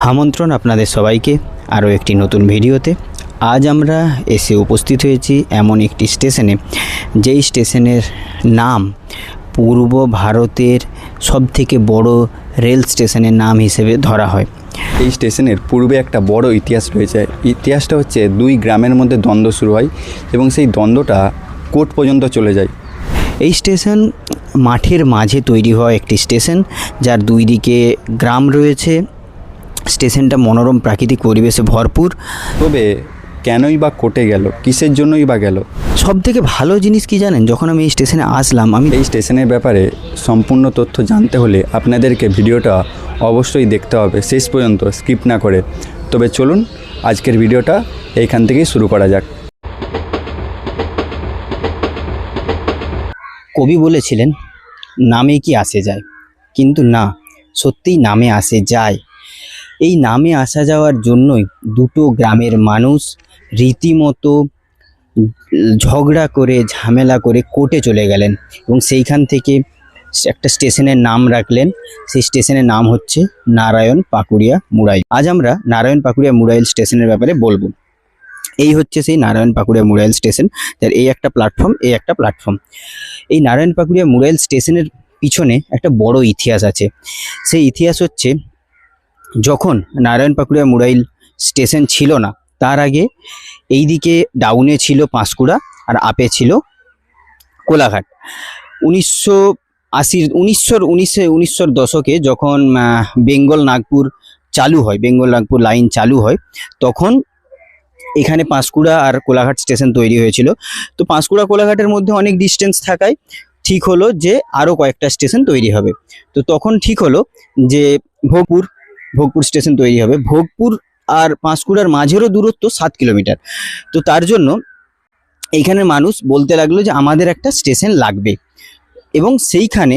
আমন্ত্রণ আপনাদের সবাইকে আরও একটি নতুন ভিডিওতে। আজ আমরা এসে উপস্থিত হয়েছি এমন একটি স্টেশনে যেই স্টেশনের নাম পূর্ব ভারতের সবথেকে বড় রেল স্টেশনের নাম হিসেবে ধরা হয়। এই স্টেশনের পূর্বে একটা বড় ইতিহাস রয়েছে। ইতিহাসটা হচ্ছে দুই গ্রামের মধ্যে দ্বন্দ্ব শুরু হয় এবং সেই দ্বন্দ্বটা কোর্ট পর্যন্ত চলে যায়। এই স্টেশন মাঠের মাঝে তৈরি হওয়া একটি স্টেশন যার দুই দিকে গ্রাম রয়েছে স্টেশনটা মনোরম প্রাকৃতিক পরিবেশে ভরপুর। তবে কেনই বা কোর্টে গেল? কিসের জন্যই বা গেল? সব থেকে ভালো জিনিস কি জানেন? যখন আমি এই স্টেশনে আসলাম আমি এই স্টেশনের ব্যাপারে সম্পূর্ণ তথ্য জানতে হলে আপনাদেরকে ভিডিওটা অবশ্যই দেখতে হবে। শেষ পর্যন্ত স্কিপ না করে। তবে চলুন আজকের ভিডিওটা এইখান থেকেই শুরু করা যাক। কবি বলেছিলেন নামে কি আসে যায়? কিন্তু না সত্যিই নামে আসে যায়। এই নামে আসা যাওয়ার জন্যই দুটো গ্রামের মানুষ রীতিমতো ঝগড়া করে, ঝামেলা করে কোর্টে চলে গেলেন এবং সেইখান থেকে একটা স্টেশনের নাম রাখলেন। সেই স্টেশনের নাম হচ্ছে নারায়ণ পাকুড়িয়া মুরাই আজ আমরা নারায়ণ পাকুড়িয়া মুরাইল স্টেশনের ব্যাপারে বলব। এই হচ্ছে সেই নারায়ণ পাকুড়িয়া মুরাইল স্টেশন। তার এই একটা প্ল্যাটফর্ম এই একটা প্ল্যাটফর্ম এই নারায়ণ পাকুড়িয়া মুরাইল স্টেশনের পিছনে একটা বড় ইতিহাস আছে। সেই ইতিহাস হচ্ছে যখন নারায়ণ পাকুড়িয়া মুরাইল স্টেশন ছিল না, তার আগে এইদিকে ডাউনে ছিল পাঁশকুড়া আর আপে ছিল কোলাঘাট। উনিশশো আশির, উনিশশোর উনিশে, উনিশশোর দশকে যখন বেঙ্গল নাগপুর চালু হয়, বেঙ্গল নাগপুর লাইন চালু হয়, তখন এখানে পাঁশকুড়া আর কোলাঘাট স্টেশন তৈরি হয়েছিল। তো পাঁশকুড়া, কোলাঘাটের মধ্যে অনেক ডিস্টেন্স থাকায় ঠিক হলো যে আরও কয়েকটা স্টেশন তৈরি হবে। তো তখন ঠিক হলো যে ভোগপুর ভোগপুর স্টেশন তৈরি হবে। ভোগপুর আর পাঁশকুড়ার মাঝেরও দূরত্ব সাত কিলোমিটার। তো তার জন্য এইখানের মানুষ বলতে লাগল যে আমাদের একটা স্টেশন লাগবে। এবং সেইখানে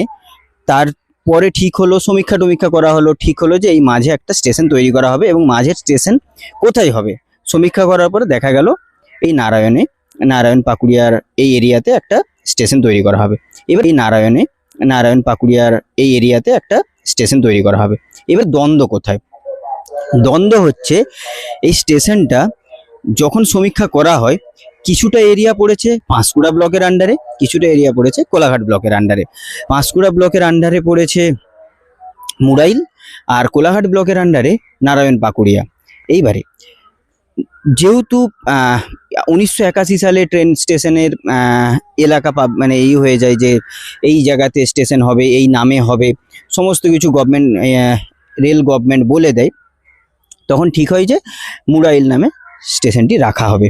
তার পরে ঠিক হলো, সমীক্ষা টমীক্ষা করা হলো, ঠিক হলো যে এই মাঝে একটা স্টেশন তৈরি করা হবে এবং মাঝের স্টেশন কোথায় হবে। সমীক্ষা করার পরে দেখা গেল এই নারায়ণে, নারায়ণ পাকুড়িয়ার এই এরিয়াতে একটা স্টেশন তৈরি করা হবে। এবার এই নারায়ণে, নারায়ণ পাকুড়িয়ার এই এরিয়াতে একটা স্টেশন তৈরি করা হবে। এবার দ্বন্দ্ব কোথায়? দ্বন্দ্ব হচ্ছে এই স্টেশনটা যখন সমীক্ষা করা হয়, কিছুটা এরিয়া পড়েছে পাঁশকুড়া ব্লকের আন্ডারে কিছুটা এরিয়া পড়েছে কোলাঘাট ব্লকের আন্ডারে পাঁশকুড়া ব্লকের আন্ডারে পড়েছে মুরাইল আর কোলাঘাট ব্লকের আন্ডারে নারায়ণ পাকুড়িয়া। এইবারে, যেহেতু উনিশশো একাশি সালে ট্রেন স্টেশনের এলাকা মানে এই হয়ে যায় যে এই জায়গাতে স্টেশন হবে, এই নামে হবে, সমস্ত কিছু গভর্নমেন্ট রেল গভর্নমেন্ট বলে দেয়। তখন ঠিক হয় যে মুরাইল নামে স্টেশনটি রাখা হবে।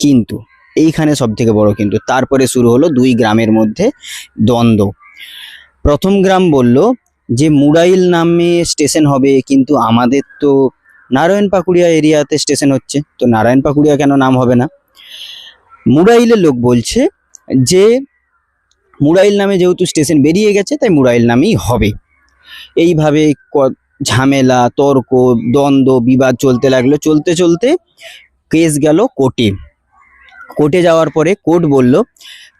কিন্তু এইখানে সব থেকে বড় কিন্তু, তারপরে শুরু হলো দুই গ্রামের মধ্যে দ্বন্দ্ব। প্রথম গ্রাম বলল যে মুরাইল নামে স্টেশন হবে, কিন্তু আমাদের তো নারায়ণ পাকুড়িয়া এরিয়াতে স্টেশন হচ্ছে। তো নারায়ণ পাকুড়িয়া কেন নাম হবে না? মুরাইলের লোক বলছে যে, মুরাইল নামে যেহেতু স্টেশন বেরিয়ে গেছে, তাই মুরাইল নামেই হবে। এইভাবে ঝামেলা, তর্ক, দ্বন্দ্ব, বিবাদ চলতে লাগল। চলতে চলতে কেস গেল কোর্টে কোর্টে যাওয়ার পরে কোর্ট বলল,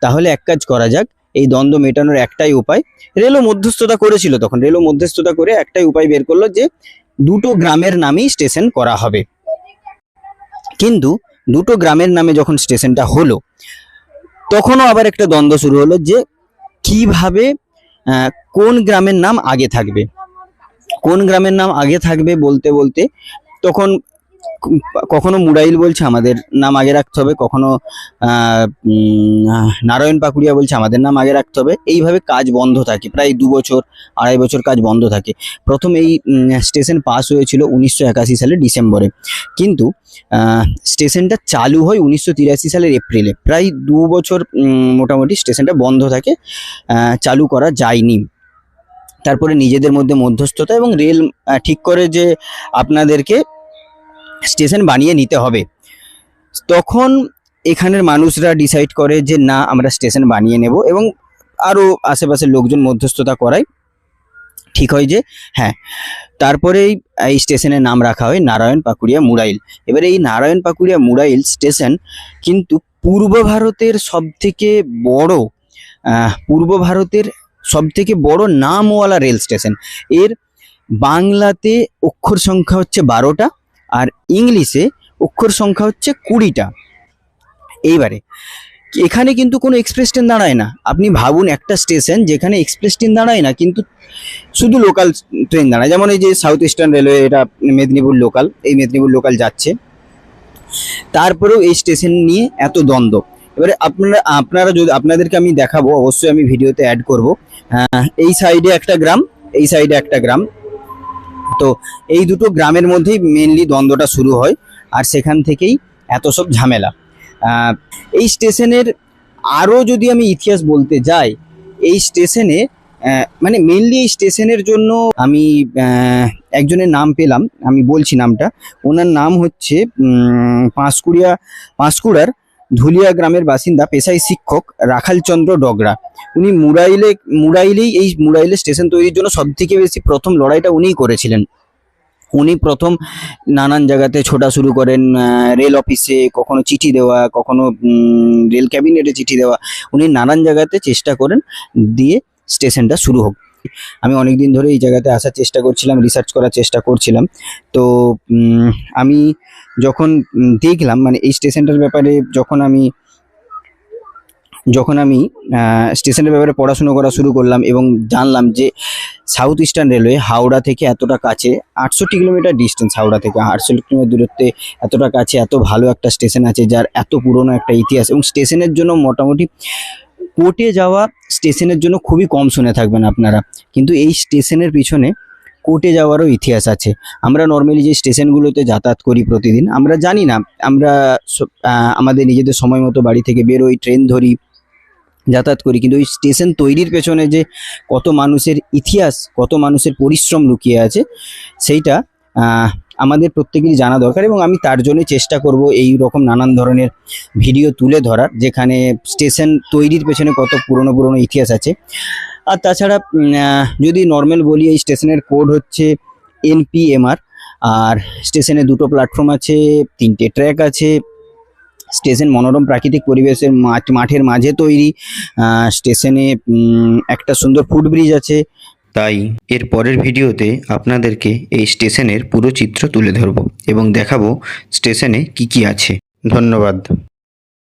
তাহলে এক কাজ করা যাক, এই দ্বন্দ্ব মেটানোর একটাই উপায়। রেলও মধ্যস্থতা করেছিল তখন। রেলও মধ্যস্থতা করে একটাই উপায় বের করল যে দুটো গ্রামের নামেই স্টেশন করা হবে। কিন্তু দুটো গ্রামের নামে যখন স্টেশনটা হলো, তখনও আবার একটা দ্বন্দ্ব শুরু হলো যে কীভাবে কোন গ্রামের নাম আগে থাকবে। কোন গ্রামের নাম আগে থাকবে বলতে বলতে তখন কখনো মুরাইল বলছে, আমাদের নাম আগে রাখতে হবে। কখনো নারায়ণ পাকুড়িয়া বলছে, আমাদের নাম আগে রাখতে হবে। এইভাবে কাজ বন্ধ থাকে, প্রায় দু বছর, আড়াই বছর কাজ বন্ধ থাকে। প্রথম এই স্টেশন পাস হয়েছিল উনিশশো সালের ডিসেম্বরে। কিন্তু স্টেশনটা চালু হয় উনিশশো তিরাশি সালের এপ্রিলে। প্রায় দু বছর মোটামুটি স্টেশনটা বন্ধ থাকে চালু করা যায়নি। তারপরে নিজেদের মধ্যে মধ্যস্থতা এবং রেল ঠিক করে যে আপনাদেরকে স্টেশন বানিয়ে নিতে হবে। তখন এখানের মানুষরা ডিসাইড করে যে, না, আমরা স্টেশন বানিয়ে নেব। এবং আরও আশেপাশের লোকজন মধ্যস্থতা করায়। ঠিক হয় যে হ্যাঁ। তারপরেই এই স্টেশনের নাম রাখা হয় নারায়ণ পাকুড়িয়া মুরাইল এবার এই নারায়ণ পাকুড়িয়া মুরাইল স্টেশন কিন্তু পূর্ব ভারতের সব থেকে বড় পূর্ব ভারতের সব থেকে বড় নামওয়ালা রেল স্টেশন। এর বাংলাতে অক্ষর সংখ্যা হচ্ছে বারোটা। আর ইংলিশে অক্ষর সংখ্যা হচ্ছে কুড়িটা। এইবারে, এখানে কিন্তু কোনো এক্সপ্রেস ট্রেন দাঁড়ায় না। আপনি ভাবুন একটা স্টেশন যেখানে এক্সপ্রেস ট্রেন দাঁড়ায় না, কিন্তু শুধু লোকাল ট্রেন দাঁড়ায়। যেমন এই যে সাউথ ইস্টার্ন রেলওয়ে এটা মেদিনীপুর লোকাল এই মেদিনীপুর লোকাল যাচ্ছে। তারপরেও এই স্টেশন নিয়ে এত দ্বন্দ্ব। এবারে আপনারা আপনারা যদি, আপনাদেরকে আমি দেখাবো, অবশ্যই আমি ভিডিওতে অ্যাড করব। এই সাইডে একটা গ্রাম, এই সাইডে একটা গ্রাম। তো এই দুটো গ্রামের মধ্যেই মেনলি দ্বন্দ্বটা শুরু হয় আর সেখান থেকেই এত সব ঝামেলা। এই স্টেশনের আরও যদি আমি ইতিহাস বলতে যাই, এই স্টেশনে মানে মেনলি এই স্টেশনের জন্য আমি একজনের নাম পেলাম, আমি বলছি নামটা। ওনার নাম হচ্ছে পাঁশকুড়িয়া, পাঁশকুড়ার ধুলিয়া গ্রামের বাসিন্দা, পেশায় শিক্ষক রাখালচন্দ্র ডগরা। উনি মুরাইলে, মুরাইলেই এই মুরাইলে স্টেশন তৈরির জন্য সব থেকে বেশি প্রথম লড়াইটা উনিই করেছিলেন। উনি প্রথম নানান জায়গাতে ছোটা শুরু করেন রেল অফিসে, কখনো চিঠি দেওয়া, কখনো রেল ক্যাবিনেটে চিঠি দেওয়া। উনি নানান জায়গাতে চেষ্টা করেন দিয়ে স্টেশনটা শুরু হোক। আমি অনেক দিন ধরে এই জায়গাতে আসার চেষ্টা করছিলাম রিসার্চ করার চেষ্টা করছিলাম। তো আমি যখন দেখলাম মানে এই স্টেশনটার ব্যাপারে যখন আমি যখন আমি স্টেশনের ব্যাপারে পড়াশুনো করা শুরু করলাম এবং জানলাম যে সাউথ ইস্টার্ন রেলওয়ে হাওড়া থেকে এতটা কাছে, আটষট্টি কিলোমিটার ডিস্টেন্স হাওড়া থেকে, আটষট্টি কিলোমিটার দূরত্বে এতটা কাছে, এত ভালো একটা স্টেশন আছে যার এত পুরনো একটা ইতিহাস এবং স্টেশনের জন্য মোটামুটি কোর্টে যাওয়া স্টেশনের জন্য খুবই কম শুনে থাকবেন আপনারা। কিন্তু এই স্টেশনের পিছনে কোর্টে যাওয়ারও ইতিহাস আছে। আমরা নর্মালি যে স্টেশনগুলোতে যাতায়াত করি প্রতিদিন, আমরা জানি না, আমরা আমাদের নিজেদের সময় মতো বাড়ি থেকে বেরোই, ট্রেন ধরি, যাতায়াত করি। কিন্তু ওই স্টেশন তৈরির পেছনে যে কত মানুষের ইতিহাস, কত মানুষের পরিশ্রম লুকিয়ে আছে, সেইটা আমাদের প্রত্যেকেরই জানা দরকার এবং আমি তার জন্য চেষ্টা করব এই রকম নানান ধরনের ভিডিও তুলে ধরার, যেখানে স্টেশন তৈরির পেছনে কত পুরনো পুরনো ইতিহাস আছে। আর তাছাড়া যদি নর্মাল বলি, এই স্টেশনের কোড হচ্ছে এনপিএমআর, আর স্টেশনে দুটো প্ল্যাটফর্ম আছে, তিনটে ট্র্যাক আছে। স্টেশন মনোরম প্রাকৃতিক পরিবেশের মাঠ, মাঠের মাঝে তৈরি। স্টেশনে একটা সুন্দর ফুটব্রিজ আছে তাই এর পরের ভিডিওতে আপনাদেরকে এই স্টেশনের পুরো চিত্র তুলে ধরব এবং দেখাবো স্টেশনে কি কি আছে। ধন্যবাদ।